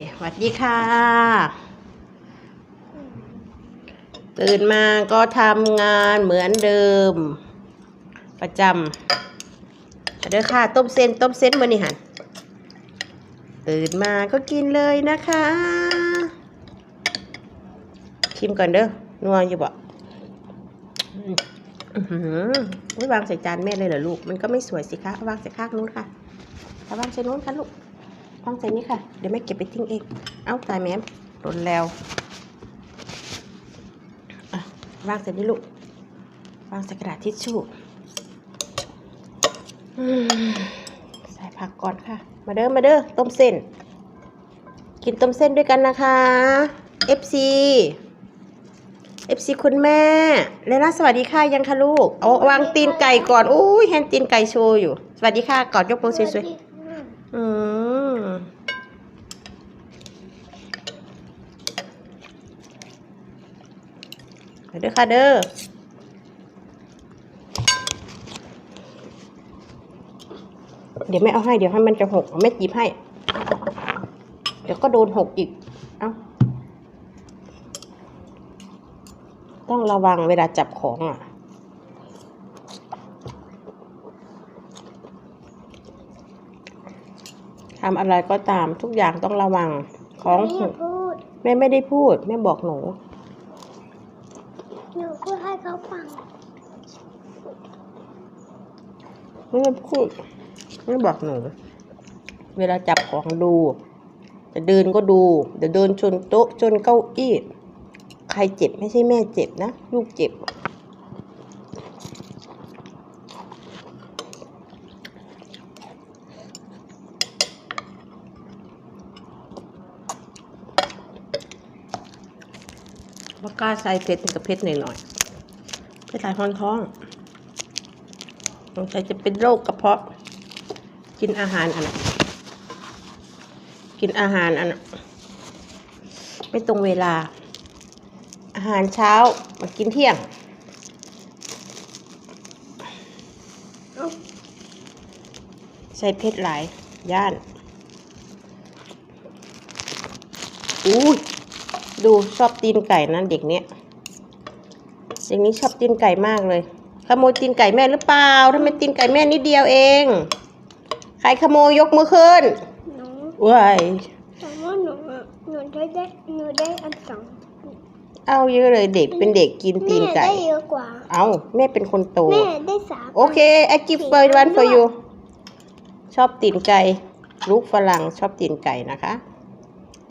สวัสดีค่ะ ตื่นมาก็ทำงานเหมือนเดิม ประจำเด้อค่ะ ต้มเส้นต้มเส้นมื่อนี่หันตื่นมาก็กินเลยนะคะชิมก่อนเด้อนัวอยู่บ่อืมอื้อหือวางใส่จานแม่เลยเหรอลูก มันก็ไม่สวยสิคะ วางใส่ข้างนู้นค่ะวางใส่นู้นค่ะลูก วางใส่นี่ค่ะ เดี๋ยวแม่เก็บไปทิ้งเอง เอาตายแม่หล่นแล้ววางใส่นี่ลูก วางใส่กระดาษทิชชู่ใส่ผักก่อนค่ะ มาเด้อ มาเด้อ ต้มเส้น กินต้มเส้นด้วยกันนะคะ FC FC คุณแม่เลน่าสวัสดีค่ะยังคะลูก เอาวางตีนไก่ก่อน อุ้ยแฮนตีนไก่โชว์อยู่ สวัสดีค่ะ กอดยกโปรสวยๆ อืม ไปเด้อค่ะเด้อเดี๋ยวไม่เอาให้เดี๋ยวให้มันจะหกเอาไม่หยิบให้ เดี๋ยวก็โดนหกอีก เอ้า ต้องระวังเวลาจับของอะ ทำอะไรก็ตามทุกอย่างต้องระวัง ของไม่หอยากกพูดแม่ไม่ได้พูด แม่บอกหนู หนูพูดให้เขาฟังไม่ได้พูดไม่บอกหนูเวลาจับของดู จะเดินก็ดูเดี๋ยวเดินชนโต๊ะชนเก้าอี้ ใครเจ็บไม่ใช่แม่เจ็บนะ ลูกเจ็บ กล้าใส่เพชรกับเพชรหน่อยๆเพชรหลายท้องท้องสงสัยจะเป็นโรคกระเพาะ กินอาหารอันนั้นกินอาหารอันนั้นไม่ตรงเวลา อาหารเช้ามากินเที่ยงใส่เพชรหลาย ย่านอุ้ย ดูชอบตีนไก่นะเด็กเนี้ยเด็กนี้ชอบตีนไก่มากเลยขโมยตีนไก่แม่หรือเปล่าทำไมตีนไก่แม่นิดเดียวเอง ใครขโมยยกมือขึ้นหนูว้ายแต่ว่าหนูอะหนูได้ได้หนูได้อันสองเอาเยอะเลยเด็กเป็นเด็กกินตีนแม่ไก่ ได้เยอะกว่า เอาแม่เป็นคนโต แม่ได้สามโอเค I give for one for you ชอบตีนไก่ ลูกฝรั่งชอบตีนไก่นะคะ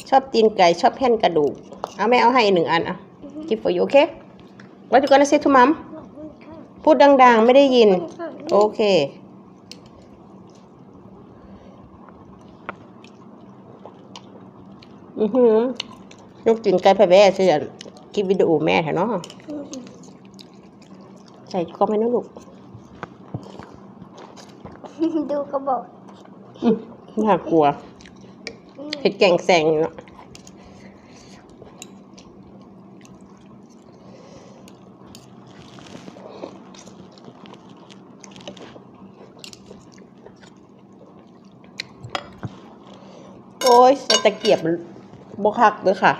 ชอบตีนไก่ชอบแผ่นกระดูก เอาแม่เอาให้หนึ่งอันอะ give for you โอเค What you gonna say to mom ขอบคุณค่ะพูดดัง ๆ ไม่ได้ยินขอบคุณค่ะโอเค อือหือยกตีนไก่ไปแว่เสียคลิปวิดีโอแม่เถอะเนาะอืมใส่ก็ไม่นะลูก ดูกระบอกอืมน่ากลัวอืม เห็ดแกงแซงเนาะโอ้ยใส่ตะเกียบบกคักเลยค่ะ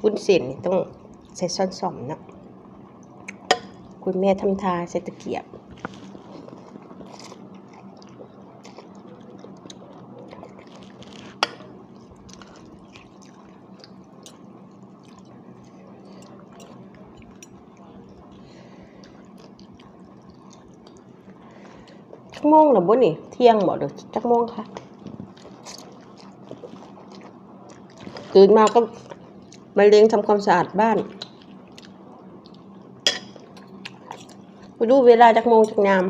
วุ้นเส้นต้องใส่ซ่อนสอมนะ คุณแม่ทำทาใส่ตะเกียบ จักโมงหรือบ่นี่ เที่ยงบ่หรือจักโมงค่ะตื่นมาก็มาเลี้ยงทำความสะอาดบ้านไปดูเวลาจักโมงจักยาม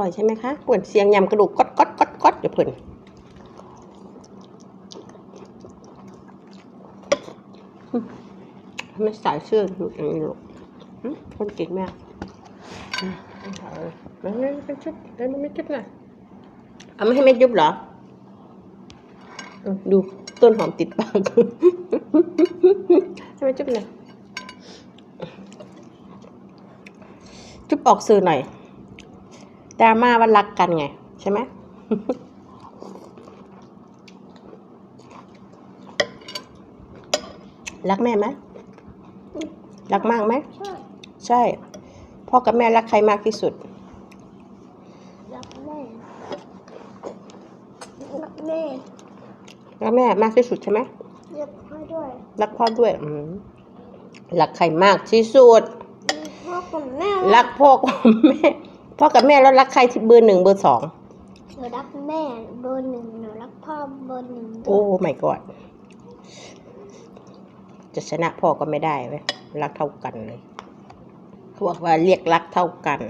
ร่อยใช่ไหมคะเปิดเสียงยำกระดูกก๊อดก๊อดก๊อดก๊อดเดี๋ยวเพิ่นอืมทำไมสายเสื้ออยู่อย่างนี้ลูกคนเก่งมากมเอาเลยมันไม่เป็นชุดมันไม่ชุดน่ะเอาไม่ให้เม็ดยุบเหรอ ดูต้นหอมติดปากให้เม็ดจุ๊บหน่อยจุ๊บออกสื่อหน่อย ดราม่าว่ารักกันไง ใช่ไหมรักแม่ไหมรักมากไหมใช่ใช่ พ่อกับแม่รักใครมากที่สุด รักแม่ รักแม่ รักแม่มากที่สุดใช่ไหมรักพ่อด้วย รักพ่อด้วยอืมรักใครมากที่สุดพ่อกับแม่ รักพ่อกับแม่ พ่อกับแม่แล้วรักใครที่เบอร์หนึ่งเบอร์สองหนูรักแม่เบอร์หนึ่งหนูรักพ่อเบอร์หนึ่งด้โอ้วยไม่กอดจะชนะพ่อก็ไม่ได้เว้ยรักเท่ากันเลยเขาบอกว่าเรียกรักเท่ากัน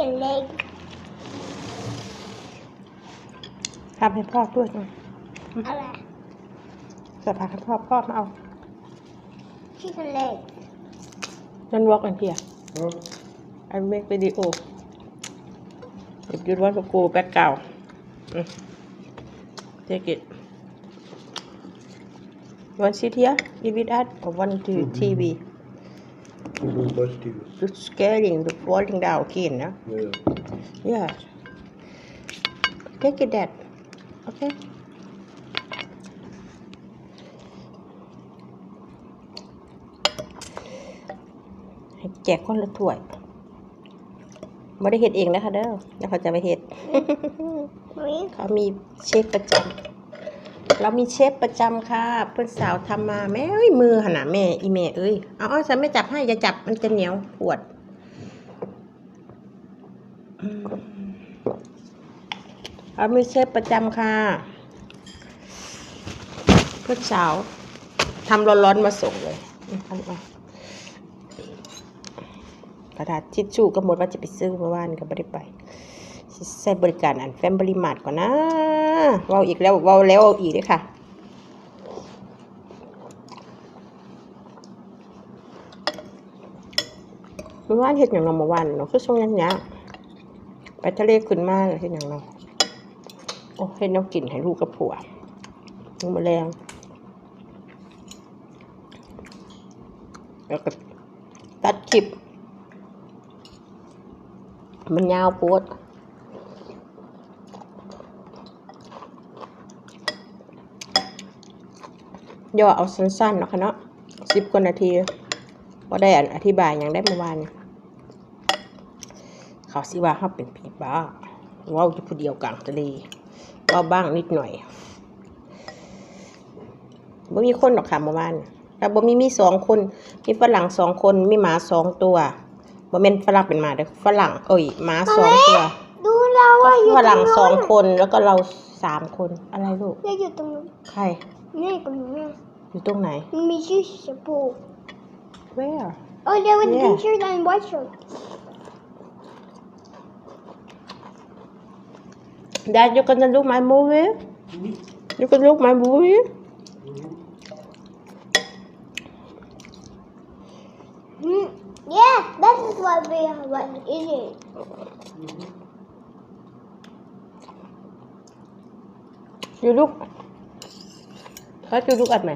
ชื่อเก่งเล็กทำให้พ่อด้วยนะอะไรจะพาให้พ่อพ่อมาเอาชื่อเก่งเล็กฉัน walk and here I make video if you want to go back out mm. take it you want sit here give it at or want to TV Google Bus TV. it's scaring the falling down again no? Yeah. yeah take it that okay ให้แจกคนละถ้วยไม่ได้เห็ดเองนะคะเด้อแล้วเขาจะไปเห็ดนี่เขามีเชฟประจำ เรามีเชฟประจำค่ะเพื่อนสาวทำมาแม่เอ้ยมือขนาดแม่อีแม่เอ้ยเอาเอาฉันไม่จับให้อย่าจับมันจะเหนียวปวดเรามีเชฟประจำค่ะเพื่อนสาวทำร้อนๆมาส่งเลยอืมเอาลูกระดาษทิชชู่ก็หมดว่าจะไปซื้อเมื่อวานก็ไม่ได้ไปใช้บริการอันแฟมบริมาร์ทก่อนนะ เว้าอีกแล้วเว้าแล้วเว้าอีกเลยค่ะ เมื่อวานเห็ดอย่างเราเมื่อวานเนาะคือช่วงยังยไปทะเลขึ้นมาเห็ดอย่างเราโอ้เห็ดน้ำกลิ่นให้ลูกกับผัวลงมาแรงแล้วก็ตัดคลิป มันยาวโพด ย่อเอาสั้นๆเนาะค่ะเนาะสิบกว่านาทีว่าได้อธิบายอย่างได้เมื่อวานเนี่ยเขาสิว่าเขาเป็นผีบ้าเว่าอยู่ผู้เดียวกลางทะเลเว่าบ้างนิดหน่อยบ่มีคนหรอกค่ะเมื่อวานแล้วบ่มีมีสองคน มีฝรั่งสองคน มีหมาสองตัวบ่แม่นฝรั่งเป็นหมาเด้อฝรั่ง เอ้ยหมาสองตัว ดูเราว่าอยู่ฝตรรั่งงนู้นสองคนแล้วก็เราสามคนอะไรลูกเราอยู่ตรงนู้นใคร นี่กับหนูเนี่ย อยู่ตรงไหน มันมีชื่อชมพู where Oh, there was Yeah. pink shirt and white shirt. Dad, you gonna look my movie? You can look my movie? Hmm. Yeah, that is what we are. What ก็คืดลูกอัดไหม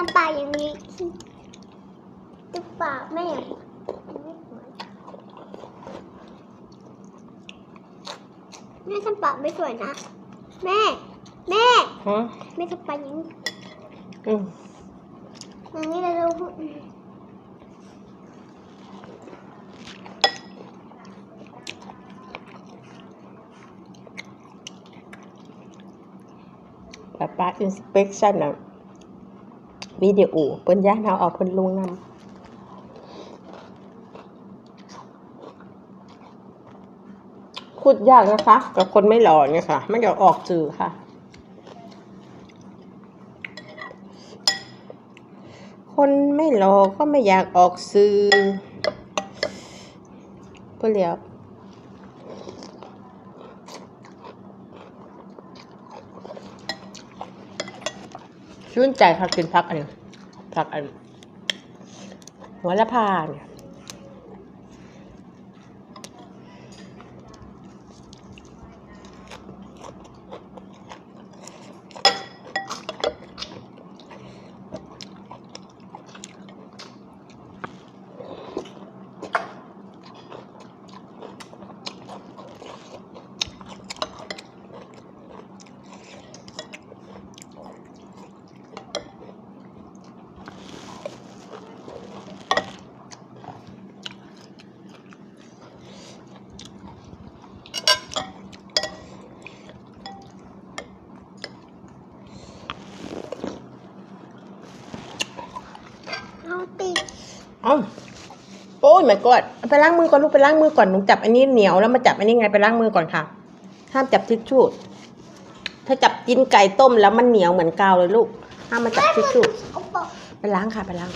làm bài อย่างนี้ตุ๊กปากแม่ แม่ทำปากไม่สวยนะ แม่ แม่ Huh? แม่ทำปากอย่างนี้อืมอันนี้เราดูป้าป้าอินสเปกชั่นอะวิดีโอเพิ่นย่านเอาเอาเพิ่นลงนำ พูดยากนะคะ กับคนไม่หล่อเนี่ยค่ะ ไม่อยากออกสื่อค่ะ คนไม่หล่อก็ไม่อยากออกสื่อเพื่อเรียกชื่นใจค่ะกินพักอันนี้พักอันหัวละพาเนี่ยเอาติด อโอ้ยไม่กอดไปล้างมือก่อนลูกไปล้างมือก่อนหนูจับอันนี้เหนียวแล้วมาจับอันนี้ไงไปล้างมือก่อนค่ะ ห้ามจับทิชชู่ถ้าจับกินไก่ต้มแล้วมันเหนียวเหมือนกาวเลยลูกห้ามมาจับทิชชู่ไปล้างค่ะไปล้าง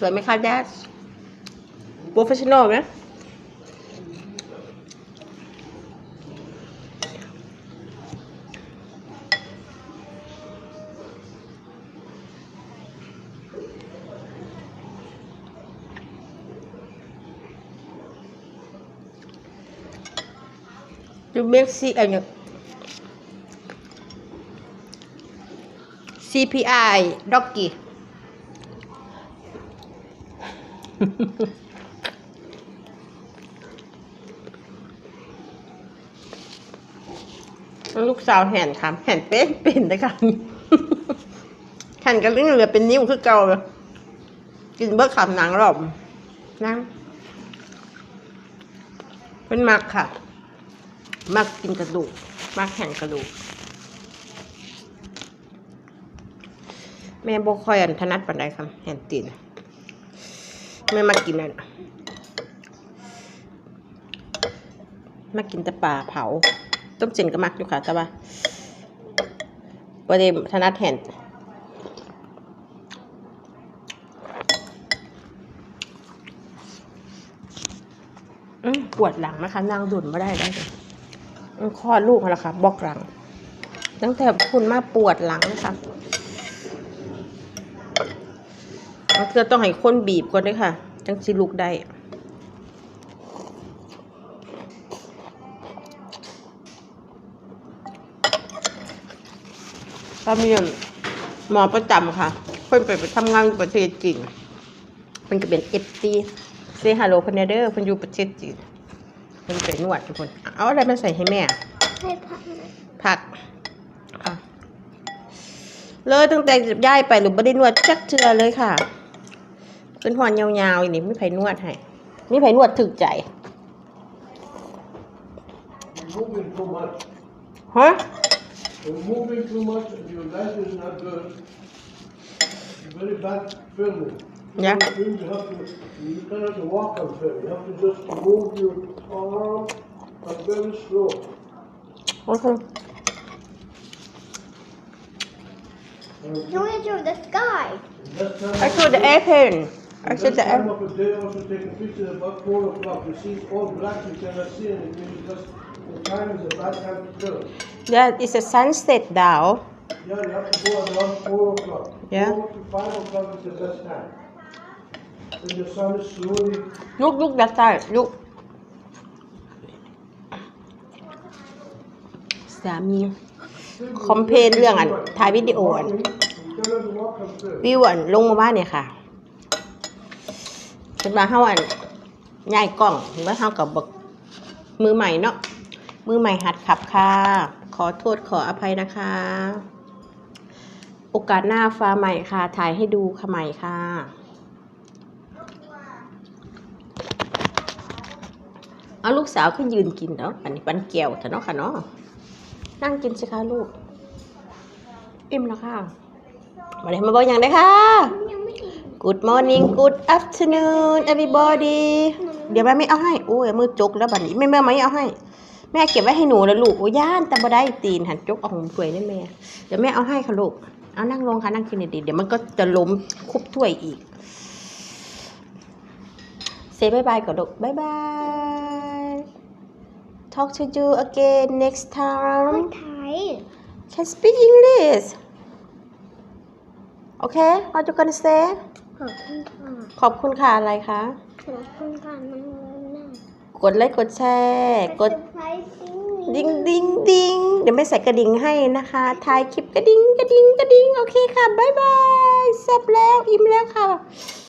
สวยไหมคะแดดโปรเฟชชั่นอลไหมดูเมกซีอะไรเนี่ย CPI Doggy ลูกสาวแห่นค่ะแห่นเป็นเป็นนะคะแห่นกันเรื่องเหลือเป็นนิ้วคือเก่าเลยกินเบิร์ขำหนังหรอบนั่งเป็นมักค่ะ มักกินกระดูก มักแห่นกระดูก แม่บ่ค่อยอันถนัดปานใดครับแห่นตีน แม่มากินนั่นมากินแต่ปลาเผา ต้มเจนก็มักอยู่ค่ะ แต่ว่าประเด็นถนัดแห่นปวดหลังนะคะนั่งดุนไม่ได้ได้เลยอืมคลอดลูกแล้วค่ะบอกหลัง ตั้งแต่คุณมาปวดหลังนะ คะมันคือต้องให้คนบีบก่อนด้วยค่ะ จังสิลุกได้ก็มีหมอประจำค่ะ เพิ่นไปไปทำงานอยู่ประเทศจีนเพิ่นก็เป็นเอฟซีเซฮัลโหลคนเดอร์เพิ่นอยู่ประเทศจีนเพิ่นไปนวดทุกคน เอาอะไรมาใส่ให้แม่ ให้พักหน่อยผักค่ะเลยตั้งแต่ย้ายไปหรือไม่ได้นวดจักเทือเลยค่ะ เป็นหอนยาวๆอย่างนี้ไม่ไผนวดให้ไม่ไผนวดถึกใจ You're moving too much. ฮะ You're moving too much and your life is not good. It's very bad filming. Yeah. You have to, you cannot walk on film. You have to just move your arm and very slow. โอเค And You want to do the sky. that time I of saw the airplane I and saw that the time air of the day also take a picture about four o'clock. You see it's all black, you cannot see anything. You just time is a bad time to do it. That is a sunset now Yeah, you have to go around four o'clock. Yeah. Four to five o'clock is the best time. When the sun is slowly ลูกลูกดักใต้ลูกสามีคอมเพลนเรื่องอันถ่ายวิดีโออัน walking. You tell her to walk upstairs. วิวอันลงมาบ้านเนี่ยค่ะ เป็นว่าเฮาอันง่ายกล้องหรือว่าเฮากับบกมือใหม่เนาะมือใหม่หัดขับค่ะ ขอโทษขออภัยนะคะ โอกาสหน้าฟ้าใหม่ค่ะ ถ่ายให้ดูค่ะใหม่ค่ะ เอาลูกสาวขึ้นยืนกินเนาะอันนี้ปันแก้วเถอะเนาะค่ะเนาะนั่งกินสิคะลูกอิ่มแล้วค่ะมาเลยมาบอกอย่างได้ค่ะ Good morning Good afternoon everybody เดี๋ยวแม่ไม่เอาให้โอ้ยมือจกแล้วบัดนี้แม่แม่ไม่เอาให้ แม่เก็บไว้ให้หนูแล้วลูกโอ้ย่านแต่บ่ได้ตีนหันจกเอาของถ้วยนี่แม่เดี๋ยวแม่เอาให้ค่ะลูกเอานั่งลงค่ะนั่งกินดีๆเดี๋ยวมันก็จะล้มคุบถ้วยอีกเซบายบายก่อนลูกบายบาย Talk to you again next ไม่ time ไทย Can speak English Okay what you gonna say ขอบคุณค่ะขอบคุณค่ะอะไรคะ ขอบคุณค่ะน้องน่ากดไลค์กดแชร์ กดเซอร์ไพรส์ซิ่งดิ้งดิ้งดิ้งเดี๋ยวไม่ใส่กระดิ่งให้นะคะถ่ายคลิปกระดิ่งกระดิ่งกระดิ่งโอเคค่ะ บ๊ายบายแซ่บแล้วอิ่มแล้วค่ะ